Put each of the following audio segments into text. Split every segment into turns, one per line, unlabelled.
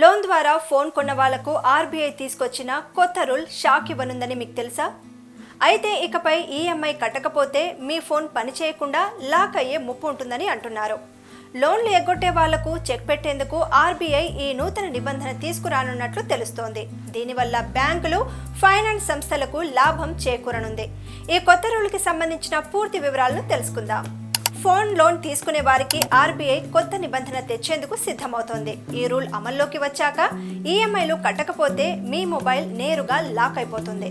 Loan ద్వారా phone కొన్న వాళ్ళకు ఆర్బీఐ తీసుకొచ్చిన కొత్త రూల్ షాక్ ఇవ్వనుందని మీకు తెలుసా? అయితే ఇకపై ఈఎంఐ కట్టకపోతే మీ ఫోన్ పనిచేయకుండా లాక్ అయ్యే ముప్పు ఉంటుందని అంటున్నారు. లోన్లు ఎగ్గొట్టే వాళ్ళకు చెక్ పెట్టేందుకు ఆర్బీఐ ఈ నూతన నిబంధన తీసుకురానున్నట్లు తెలుస్తోంది. దీనివల్ల బ్యాంకులు ఫైనాన్స్ సంస్థలకు లాభం చేకూరనుంది. ఈ కొత్త రూల్కి సంబంధించిన పూర్తి వివరాలను తెలుసుకుందాం. ఫోన్ లోన్ తీసుకునే వారికి ఆర్బీఐ కొత్త నిబంధన తెచ్చేందుకు సిద్ధమవుతోంది. ఈ రూల్ అమల్లోకి వచ్చాక ఈఎంఐలు కట్టకపోతే మీ మొబైల్ నేరుగా లాక్ అయిపోతుంది.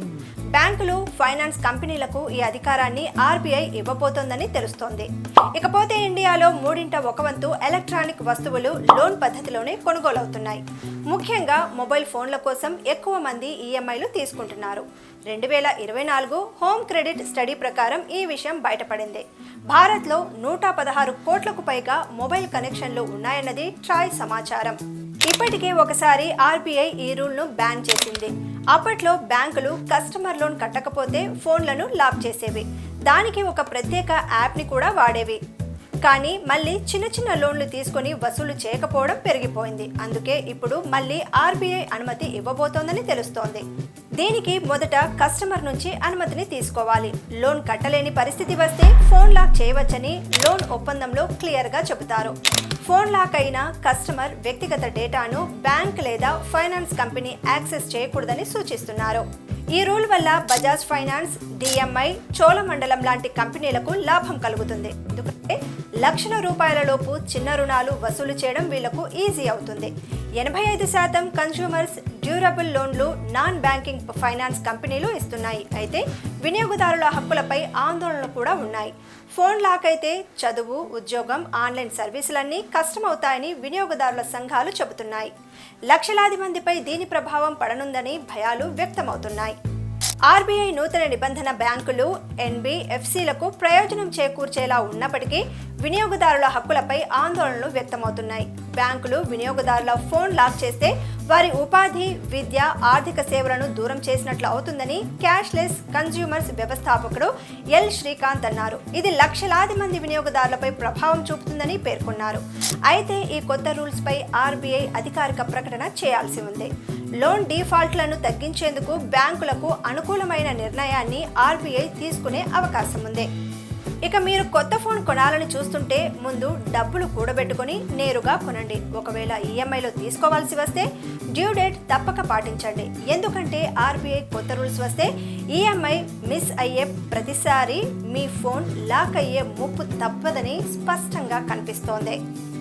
బ్యాంకులు ఫైనాన్స్ కంపెనీలకు ఈ అధికారాన్ని ఆర్బీఐ ఇవ్వబోతోందని తెలుస్తోంది. ఇకపోతే ఇండియాలో మూడింట ఒక వంతు ఎలక్ట్రానిక్ వస్తువులు లోన్ పద్ధతిలోనే కొనుగోలవుతున్నాయి. ముఖ్యంగా మొబైల్ ఫోన్ల కోసం ఎక్కువ మంది ఈఎంఐలు తీసుకుంటున్నారు. రెండు వేల ఇరవై నాలుగు హోమ్ క్రెడిట్ స్టడీ ప్రకారం ఈ విషయం బయటపడింది. భారత్లో నూట పదహారు కోట్లకు పైగా మొబైల్ కనెక్షన్లు ఉన్నాయన్నది ట్రాయ్ సమాచారం. ఇప్పటికే ఒకసారి ఆర్బీఐ ఈ రూల్ను బ్యాన్ చేసింది. అప్పట్లో బ్యాంకులు కస్టమర్ లోన్ కట్టకపోతే ఫోన్లను లాక్ చేసేవి. దానికి ఒక ప్రత్యేక యాప్ని కూడా వాడేవి. కానీ మళ్ళీ చిన్న చిన్న లోన్లు తీసుకొని వసూలు చేయకపోవడం పెరిగిపోయింది. అందుకే ఇప్పుడు మళ్ళీ ఆర్బీఐ అనుమతి ఇవ్వబోతోందని తెలుస్తోంది. దీనికి మొదట కస్టమర్ నుంచి అనుమతిని తీసుకోవాలి. లోన్ కట్టలేని పరిస్థితి వస్తే ఫోన్ లాక్ చేయవచ్చని లోన్ ఒప్పందంలో క్లియర్గా చెబుతారు. ఫోన్ లాక్ అయిన కస్టమర్ వ్యక్తిగత డేటాను బ్యాంక్ లేదా ఫైనాన్స్ కంపెనీ యాక్సెస్ చేయకూడదని సూచిస్తున్నారు. ఈ రూల్ వల్ల బజాజ్ ఫైనాన్స్ డిఎంఐ చోళమండలం లాంటి కంపెనీలకు లాభం కలుగుతుంది. ఎందుకంటే లక్షల రూపాయల లోపు చిన్న రుణాలు వసూలు చేయడం వీళ్ళకు ఈజీ అవుతుంది. ఎనభై ఐదు శాతం కన్స్యూమర్స్ డ్యూరబుల్ లోన్లు నాన్ బ్యాంకింగ్ ఫైనాన్స్ కంపెనీలు ఇస్తున్నాయి. అయితే వినియోగదారుల హక్కులపై ఆందోళనలు కూడా ఉన్నాయి. ఫోన్ లాక్ అయితే చదువు ఉద్యోగం ఆన్లైన్ సర్వీసులన్నీ కష్టమవుతాయని వినియోగదారుల సంఘాలు చెబుతున్నాయి. లక్షలాది మందిపై దీని ప్రభావం పడనుందని భయాలు వ్యక్తమవుతున్నాయి. ఆర్బీఐ నూతన నిబంధన బ్యాంకులు ఎన్బిఎఫ్సిలకు ప్రయోజనం చేకూర్చేలా ఉన్నప్పటికీ వినియోగదారుల హక్కులపై ఆందోళనలు వ్యక్తమవుతున్నాయి. బ్యాంకులు వినియోగదారుల ఫోన్ లాక్ చేస్తే వారి ఉపాధి విద్య ఆర్థిక సేవలను దూరం చేసినట్లు అవుతుందని క్యాష్లెస్ కన్జ్యూమర్స్ వ్యవస్థాపకుడు ఎల్. శ్రీకాంత్ అన్నారు. ఇది లక్షలాది మంది వినియోగదారులపై ప్రభావం చూపుతుందని పేర్కొన్నారు. అయితే ఈ కొత్త రూల్స్ పై ఆర్బీఐ అధికారిక ప్రకటన చేయాల్సి ఉంది. లోన్ డిఫాల్ట్లను తగ్గించేందుకు బ్యాంకులకు అనుకూలమైన నిర్ణయాన్ని ఆర్బీఐ తీసుకునే అవకాశం ఉంది. ఇక మీరు కొత్త ఫోన్ కొనాలని చూస్తుంటే ముందు డబ్బులు కూడబెట్టుకొని నేరుగా కొనండి. ఒకవేళ ఈఎంఐలో తీసుకోవాల్సి వస్తే డ్యూ డేట్ తప్పక పాటించండి. ఎందుకంటే ఆర్బీఐ కొత్త రూల్స్ వస్తే ఈఎంఐ మిస్ అయ్యే ప్రతిసారి మీ ఫోన్ లాక్ అయ్యే ముప్పు తప్పదని స్పష్టంగా కనిపిస్తోంది.